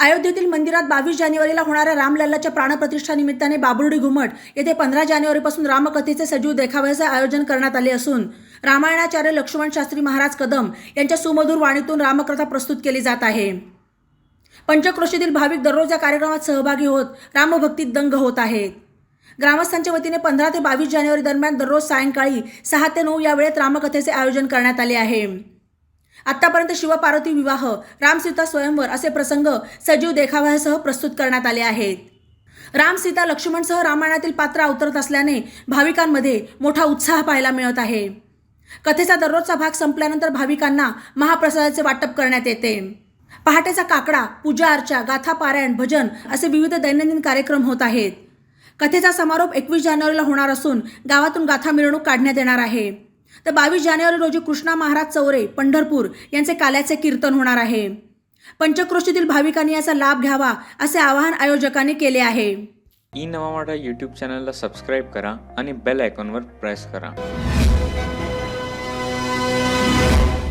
अयोध्येतील मंदिरात बावीस जानेवारीला होणाऱ्या रामलल्लाच्या प्राणप्रतिष्ठा निमित्ताने बाबुर्डी घुमट येथे पंधरा जानेवारीपासून रामकथेचे सजीव देखाव्याचे आयोजन करण्यात आले असून रामायणाचार्य लक्ष्मण शास्त्री महाराज कदम यांच्या सुमधुर वाणीतून रामकथा प्रस्तुत केली जात आहे. पंचक्रोशीतील भाविक दररोज या कार्यक्रमात सहभागी होत रामभक्तीत दंग होत आहेत. ग्रामस्थांच्या वतीने पंधरा ते बावीस जानेवारी दरम्यान दररोज सायंकाळी सहा ते नऊ या वेळेत रामकथेचे आयोजन करण्यात आले आहे. आतापर्यंत शिवपार्वती विवाह रामसीता स्वयंवर असे प्रसंग सजीव देखाव्यासह प्रस्तुत करण्यात आले आहेत. रामसीता लक्ष्मणसह रामायणातील पात्र अवतरत असल्याने भाविकांमध्ये मोठा उत्साह पाहायला मिळत आहे. कथेचा दररोजचा भाग संपल्यानंतर भाविकांना महाप्रसादाचे वाटप करण्यात येते. पहाटेचा काकडा पूजा अर्चा गाथा पारायण भजन असे विविध दैनंदिन कार्यक्रम होत आहेत. कथेचा समारोप एकवीस जानेवारीला होणार असून गावातून गाथा मिरवणूक काढण्यात येणार आहे. तर बावीस जानेवारी रोजी कृष्णा महाराज चौरे पंढरपूर यांचे काल्याचे कीर्तन होणार आहे. पंचक्रोशीतील भाविकांनी याचा लाभ घ्यावा असे आवाहन आयोजकांनी केले आहे. ई नवा मराठा यूट्यूब चॅनलला सबस्क्राईब करा आणि बेल आयकॉनवर प्रेस करा.